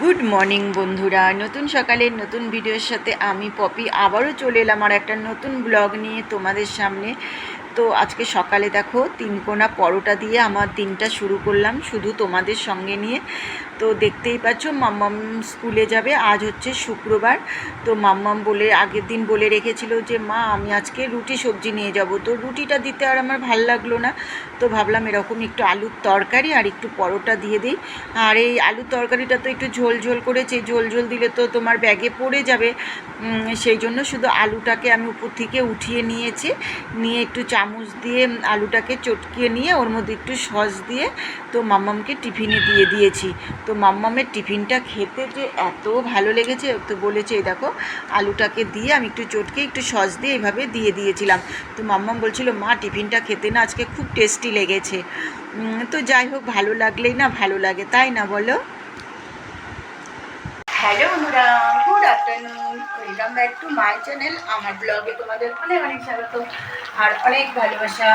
Good morning বন্ধুরা। নতুন সকালে নতুন ভিডিওর সাথে আমি পপি। আবারও চলে এলাম আর একটা নতুন ব্লগ নিয়ে তোমাদের সামনে। তো আজকে সকালে দেখো, তিনকোনা পরোটা দিয়ে আমার দিনটা শুরু করলাম। শুধু তোমাদের সঙ্গে নিয়ে। তো দেখতেই পাচ্ছ মাম্মাম স্কুলে যাবে। আজ হচ্ছে শুক্রবার। তো মাম্মাম বলে, আগের দিন বলে রেখেছিল যে, মা, আমি আজকে রুটি সবজি নিয়ে যাব। তো রুটিটা দিতে আর আমার ভালো লাগল না। তো ভাবলাম এরকম একটু আলুর তরকারি আর একটু পরোটা দিয়ে দিই। আর এই আলুর তরকারিটা তো একটু ঝোল ঝোল করেছে। ঝোল ঝোল দিলে তো তোমার ব্যাগে পড়ে যাবে। সেই জন্য শুধু আলুটাকে আমি উপর থেকে উঠিয়ে নিয়েছি। নিয়ে একটু চামচ দিয়ে আলুটাকে চটকিয়ে নিয়ে, ওর মধ্যে একটু সস দিয়ে তো মাম্মামকে টিফিনে দিয়ে দিয়েছি। তো মাম্মামের টিফিনটা খেতে যে এত ভালো লেগেছে, তো বলেছে, এই দেখো, আলুটাকে দিয়ে আমি একটু চটকে একটু সস দিয়ে এইভাবে দিয়ে দিয়েছিলাম। তো মাম্মাম বলছিল, মা, টিফিনটা খেতে না আজকে খুব টেস্টি লেগেছে। তো যাই হোক, ভালো লাগলেই না, ভালো লাগে, তাই না বলো? হ্যালো বন্ধুরা, good afternoon. Welcome back to my channel. আমার ব্লগে তোমাদের অনেক অনেক স্বাগত আর অনেক ভালোবাসা।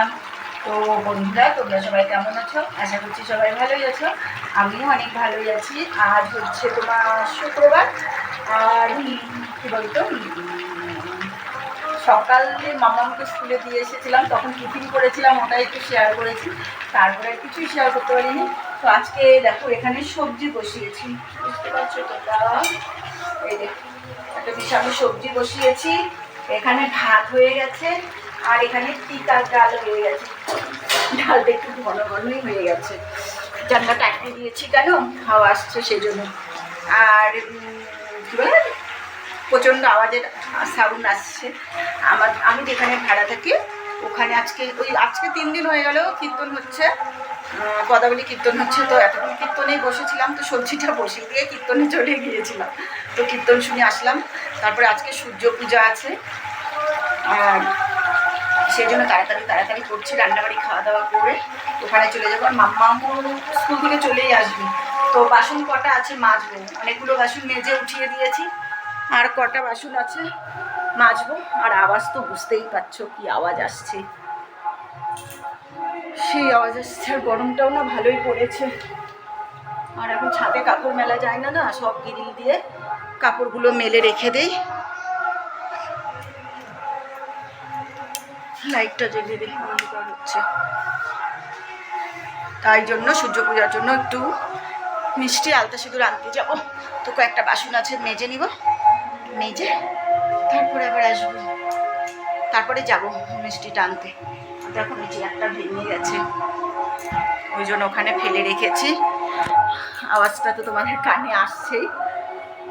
তো বন্ধুরা, তোমরা সবাই কেমন আছো? আশা করছি সবাই ভালোই আছো। আমিও অনেক ভালোই আছি। আজ হচ্ছে তোমার শুক্রবার। আর কী বলতো? সকালে মামাকে স্কুলে দিয়ে এসেছিলাম, তখন টিফিন করেছিলাম ওটা একটু শেয়ার করেছি। তারপরে কিছুই শেয়ার করতে পারিনি। তো আজকে দেখো, এখানে সবজি বসিয়েছি। বুঝতে পারছ তোমরা? এই দেখো একটা বিশাল সবজি বসিয়েছি। এখানে ভাত হয়ে গেছে। আর এখানে টিকার ডাল হয়ে গেছে। ডালটা একটু ঘন ঘনই হয়ে গেছে। জানলাটা আটকে দিয়েছি কেন? হাওয়া আসছে সেই জন্য আর কী বলে? প্রচণ্ড আওয়াজের সাউন্ড আসছে। আমার, আমি যেখানে ভাড়া থাকি, ওখানে আজকে, ওই আজকে তিন দিন হয়ে গেল কীর্তন হচ্ছে। পদাবলী কীর্তন হচ্ছে। তো এতক্ষণ কীর্তনেই বসেছিলাম। তো সবজিটা বসিয়ে দিয়ে কীর্তনে চলে গিয়েছিলাম। তো কীর্তন শুনে আসলাম। তারপরে আজকে সূর্য পূজা আছে। আর সেই জন্য তাড়াতাড়ি তাড়াতাড়ি করছি, রান্নাবাড়ি খাওয়া দাওয়া করে ওখানে চলে যাব। আর মাম্মা স্কুল থেকে চলেই আসবে। তো বাসন কটা আছে মাজবো। অনেকগুলো বাসন মেজে উঠিয়ে দিয়েছি। আর কটা বাসন আছে মাজবো। আর আওয়াজ তো বুঝতেই পারছ কি আওয়াজ আসছে। সেই আওয়াজ আসছে, আর গরমটাও না ভালোই পড়েছে। আর এখন ছাদে কাপড় মেলা যায় না না, সব গিরিল দিয়ে কাপড়গুলো মেলে রেখে দেই। লাইটটা জ্বলিয়ে দিই অন্ধকার হচ্ছে। তাই জন্য সূর্য পূজার জন্য একটু মিষ্টি আলতা সিঁদুর আনতে যাব। তো কয়েকটা বাসন আছে, মেজে নিব। মেজে, তারপরে আবার আসব। তারপরে যাব মিষ্টিটা আনতে। দেখো নিচে একটা ভেঙে গেছে। ওই জন্য ওখানে ফেলে রেখেছি। আওয়াজটা তো তোমাদের কানে আসছেই।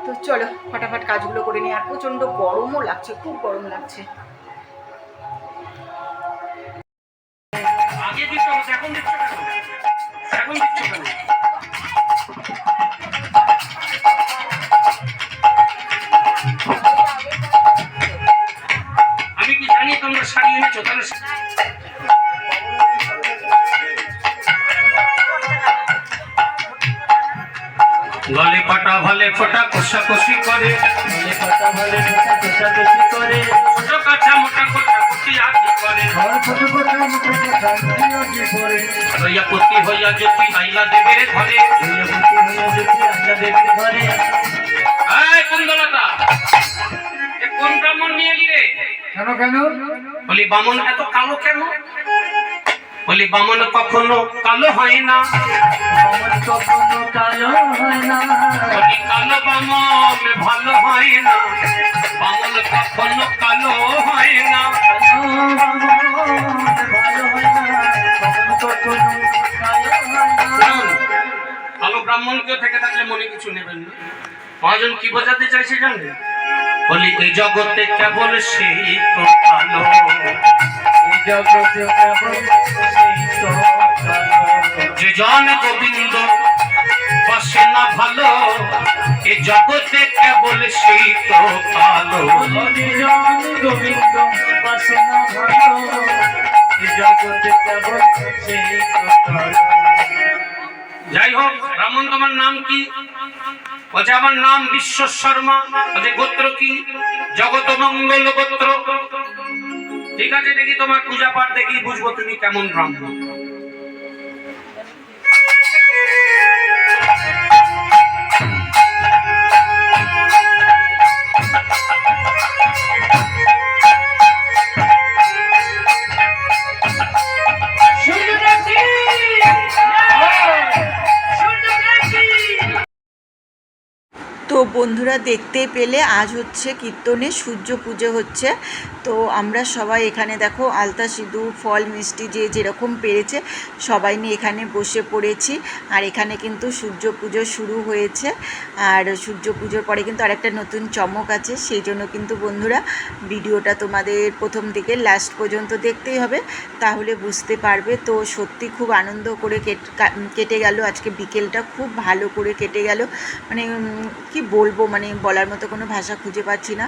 তো চলো, ফটাফট কাজগুলো করে নিই। আর প্রচণ্ড গরমও লাগছে, খুব গরম লাগছে। আগে দিতে হতো এখন দিচ্ছ কেন? এখন দিচ্ছ কেন? আমি কি জানি তোমরা শাড়ি এনেছো? তাহলে গলে পাটা ভালে ফোটা কথা কোষাকুষি করে। ছোট কাছা মোটা কথা কুচি আতি করে। ছোট কথা মুখে কথা কি করে পতি হইয়া যদি আইলা দেবের ঘরে। কুন্দলতা কোন ব্রাহ্মণ নিয়ে এলি রে? কেন কেন? বলি বামন এত কালো কেন? বলি, বামন কখনো কালো হয় না। কালো বলি, কালো বামন ভালো হয় না। বামন কখনো কালো হয় না। কালো ব্রাহ্মণ কেউ থেকে থাকলে মনে কিছু নেবেন না। মহাজন কি বোঝাতে চাইছে জানেন? বলি এই জগতে কেবল সেই তো কালো। যে জন গোবিন্দ বসে না ভালো এ জগতে কেবল সেই তো কালো হরিজন গোবিন্দ বাসনা ভালো এই জগতে কেবল সেই তো কালো যাই হোক ব্রাহ্মণ তোমার নাম কি? বলছে আমার নাম বিশ্ব শর্মা। বলছে গোত্র কি? জগত মঙ্গল গোত্র। ঠিক আছে দেখি তোমার পূজা পাঠ দেখি বুঝব তুমি কেমন ব্রাহ্মণ। বন্ধুরা দেখতে পেলে আজ হচ্ছে কীর্তনে সূর্য পুজো হচ্ছে। তো আমরা সবাই এখানে দেখো আলতা সিঁদুর, ফল, মিষ্টি যে যেরকম পেরেছে সবাই নিয়ে এখানে বসে পড়েছি। আর এখানে কিন্তু সূর্য পুজো শুরু হয়েছে। আর সূর্য পুজোর পরে কিন্তু আরেকটা নতুন চমক আছে, সেই জন্য কিন্তু বন্ধুরা ভিডিওটা তোমাদের প্রথম দিকে লাস্ট পর্যন্ত দেখতেই হবে, তাহলে বুঝতে পারবে। তো সত্যি খুব আনন্দ করে কেট- গেল। আজকে বিকেলটা খুব ভালো করে কেটে গেল। মানে কি বলব মানে বলার মতো কোনো ভাষা খুঁজে পাচ্ছি না।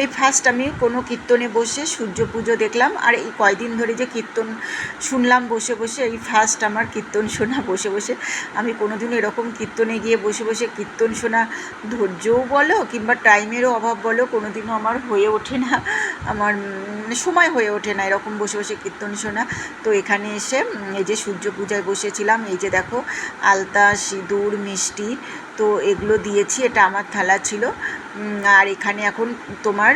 এই ফার্স্ট আমি কোনো কীর্তনে বসে সূর্য পুজো দেখলাম, আর এই কয়দিন ধরে যে কীর্তন শুনলাম বসে বসে, এই ফার্স্ট আমার কীর্তন শোনা বসে বসে। আমি কোনোদিন এরকম কীর্তনে গিয়ে বসে বসে কীর্তন শোনা ধৈর্যও বলো, কিংবা টাইমেরও অভাব বলো, কোনোদিনও আমার হয়ে ওঠে না। আমার মানে সময় হয়ে ওঠে না এরকম বসে বসে কীর্তন শোনা। তো এখানে এসে এই যে সূর্য পূজায় বসেছিলাম, এই যে দেখো, আলতা, সিঁদুর, মিষ্টি তো এগুলো দিয়েছি এটা আমার থালা ছিল। আর এখানে এখন তোমার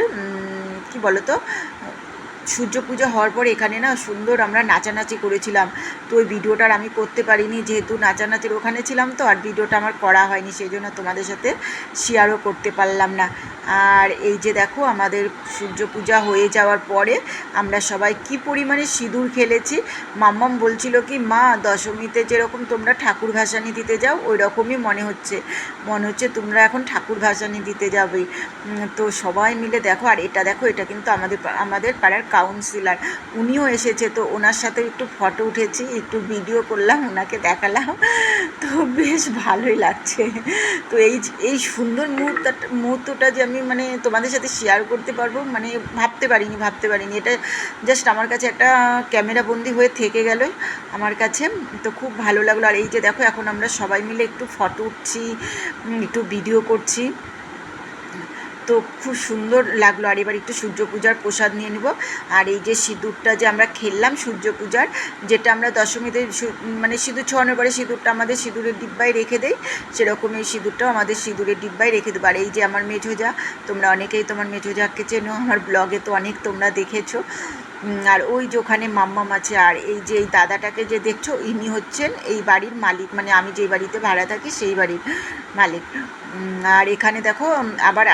কি বলো তো সূর্য পুজো হওয়ার পর এখানে না সুন্দর আমরা নাচানাচি করেছিলাম। তো ওই ভিডিওটার আমি করতে পারিনি, যেহেতু নাচানাচির ওখানে ছিলাম তো, আর ভিডিওটা আমার করা হয়নি সেই জন্য তোমাদের সাথে শেয়ারও করতে পারলাম না। আর এই যে দেখো, আমাদের সূর্য পূজা হয়ে যাওয়ার পরে আমরা সবাই কি পরিমাণে সিঁদুর খেলেছি। মাম্মাম বলছিল কি, মা, দশমীতে যেরকম তোমরা ঠাকুর ভাসানি দিতে যাও ওই রকমই মনে হচ্ছে। মনে হচ্ছে তোমরা এখন ঠাকুর ভাসানি দিতে যাবে। তো সবাই মিলে দেখো, আর এটা দেখো, এটা কিন্তু আমাদের আমাদের পাড়ার কাউন্সিলর উনিও এসেছে, তো ওনার সাথে একটু ফটো উঠেছি, একটু ভিডিও করলাম, ওনাকে দেখালাম। তো বেশ ভালোই লাগছে। তো এই এই সুন্দর মুহূর্তটা মুহূর্তটা যে আমি মানে তোমাদের সাথে শেয়ার করতে পারব মানে ভাবতে পারিনি ভাবতে পারিনি। এটা জাস্ট আমার কাছে একটা ক্যামেরা বন্দি হয়ে থেকে গেল আমার কাছে। তো খুব ভালো লাগল। আর এই যে দেখো, এখন আমরা সবাই মিলে একটু ফটো উঠছি একটু ভিডিও করছি। তো খুব সুন্দর লাগল। আর এবার একটু সূর্য পূজার প্রসাদ নিয়ে নেব। আর এই যে সিঁদুরটা যে আমরা খেললাম সূর্য পূজার যেটা আমরা দশমীতে মানে সিঁদুর ছড়ানোর পরে সিঁদুরটা আমাদের সিঁদুরের ডিব্বায় রেখে দেই, সেরকম এই সিঁদুরটাও আমাদের সিঁদুরের ডিব্বায় রেখে দেবো। আর এই যে আমার মেঝোজা, তোমরা অনেকেই তোমার মেঝোজাকে চেনো, আমার ব্লগে তো অনেক তোমরা দেখেছ। আর ওই যে ওখানে মাম্মাম আছে আর এই যে এই দাদাটাকে যে দেখছ ইনি হচ্ছেন এই বাড়ির মালিক মানে আমি যেই বাড়িতে ভাড়া থাকি সেই বাড়ির মালিক। আর এখানে দেখো আবার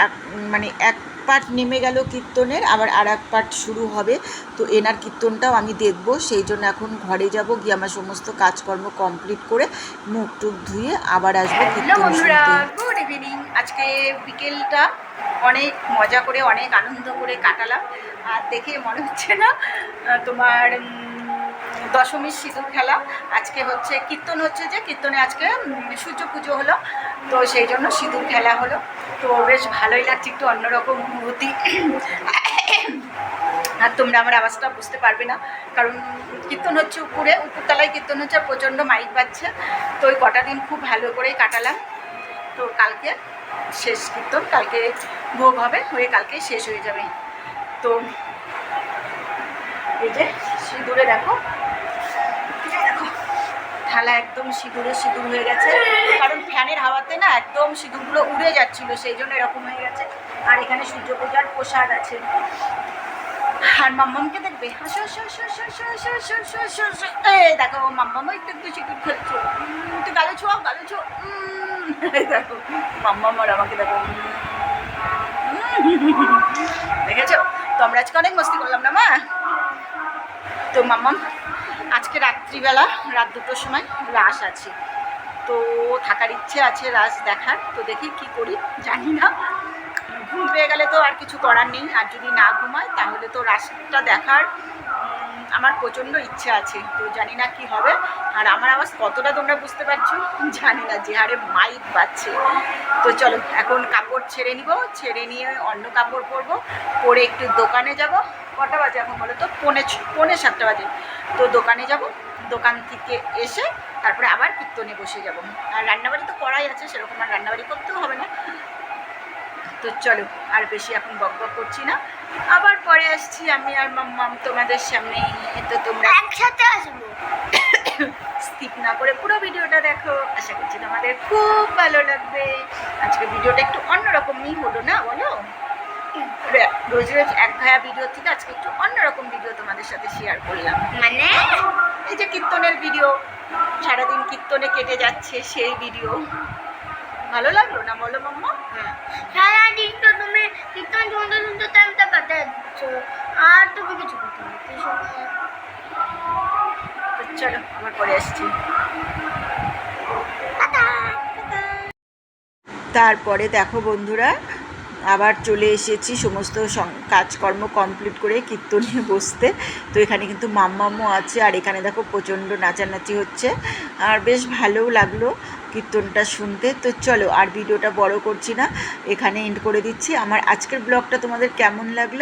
মানে এক পার্ট নেমে গেল কীর্তনের আবার আর এক পার্ট শুরু হবে তো এনার কীর্তনটাও আমি দেখব সেই জন্য এখন ঘরে যাব গিয়ে আমার সমস্ত কাজকর্ম কমপ্লিট করে মুখ টুক ধুয়ে আবার আসব কীর্তন শুনতে। গুড ইভিনিং আজকে বিকেলটা অনেক মজা করে, অনেক আনন্দ করে কাটালাম। আর দেখে মনে হচ্ছে না তোমার দশমীর সিঁদুর খেলা। আজকে হচ্ছে কীর্তন হচ্ছে যে, কীর্তনে আজকে সূর্য পুজো হলো। তো সেই জন্য সিঁদুর খেলা হলো। তো বেশ ভালোই লাগছে একটু অন্যরকম অনুভূতি। আর তোমরা আমার আওয়াজটা বুঝতে পারবে না, কারণ কীর্তন হচ্ছে উপরে, উপরতলায় কীর্তন হচ্ছে, প্রচণ্ড মাইক বাজছে। তো ওই কটা দিন খুব ভালো করেই কাটালাম। তো কালকে শেষ কীর্তন, কালকে ভোগ হবে হয়ে কালকে শেষ হয়ে যাবে তো এই যে সিঁদুরে দেখো থালা একদম সিঁদুরে সিঁদুর হয়ে গেছে কারণ ফ্যানের হাওয়াতে না একদম সিঁদুরগুলো উড়ে যাচ্ছিল সেই জন্য এরকম হয়ে গেছে আর এখানে সূর্য পূজার প্রসাদ আছে আর মাম্মামকে দেখবে দেখো মাম্মামও একটু একটু সিঁদুর খেলছো একটু গালো ছোঁয়া গালো ছোঁয়া দেখো মাম্মাম আর আমাকে দেখো দেখেছ? তো আজকে অনেক মস্তি করলাম না মা? তো মাম্মাম আজকে রাত্রিবেলা, রাত দুটোর সময় রাস আছে। তো থাকার ইচ্ছে আছে রাস দেখার। তো দেখি কি করি, জানি না। ঘুম পেয়ে গেলে তো আর কিছু করার নেই। আর যদি না ঘুমায়, তাহলে তো রাসটা দেখার আমার প্রচণ্ড ইচ্ছে আছে, তো জানি না কি হবে। আর আমার আওয়াজ কতটা তোমরা বুঝতে পারছ? জানি না, যে হারে মাইক পাচ্ছে তো চলো, এখন কাপড় ছেড়ে নিব, ছেড়ে নিয়ে অন্য কাপড় পরবো। পরে একটু দোকানে যাব। কটা বাজে এখন বলো তো? পৌনে পৌনে সাতটা বাজে। তো দোকানে যাব, দোকান থেকে এসে তারপরে আবার কীর্তনে বসে যাব। আর রান্নাবাড়ি তো করাই আছে, সেরকম আর রান্নাবাড়ি করতেও হবে না। তো চলো আর বেশি এখন বক বক করছি না। আবার পরে আসছি আমি আর মাম্মাম তোমাদের সামনে। তো তোমরা একসাথে আসব। স্কিপ না করে পুরো ভিডিওটা দেখো। আশা করছি তোমাদের খুব ভালো লাগবে। আজকে ভিডিওটা একটু অন্যরকমই হলো না বলো? রোজ রোজ এক ভায়া ভিডিও থেকে আজকে একটু অন্যরকম ভিডিও তোমাদের সাথে শেয়ার করলাম। মানে? এই যে কীর্তনের ভিডিও সারাদিন কীর্তনে কেটে যাচ্ছে সেই ভিডিও। ভালো লাগল না বলো মাম্মা? হ্যাঁ। সারাদিন তো তুমি কীর্তন শুনতে শুনতে টাইমটা কাটায় দিচ্ছ। আর তুমি কিছু করতে তো চলো আবার পরে আসছি। তারপরে দেখো বন্ধুরা আবার চলে এসেছি সমস্ত কাজকর্ম কমপ্লিট করে কীর্তনে বসতে। তো এখানে কিন্তু মাম্মামও আছে আর এখানে দেখো প্রচণ্ড নাচানাচি হচ্ছে। আর বেশ ভালোও লাগল। কীর্তনটা শুনতে। তো চলো, আর ভিডিওটা বড় করছি না, এখানে এন্ড করে দিচ্ছি। আমার আজকের ব্লগটা তোমাদের কেমন লাগল?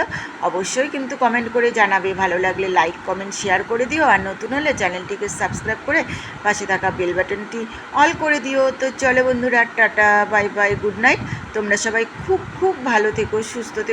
অবশ্যই কিন্তু কমেন্ট করে জানাবে। ভালো লাগলে লাইক কমেন্ট শেয়ার করে দিও। আর নতুন হলে চ্যানেলটিকে সাবস্ক্রাইব করে পাশে থাকা বেল বাটনটি অল করে দিও। তো চলো বন্ধুরা, tata bye bye good night তোমরা সবাই খুব খুব ভালো থেকো, সুস্থ থেকো।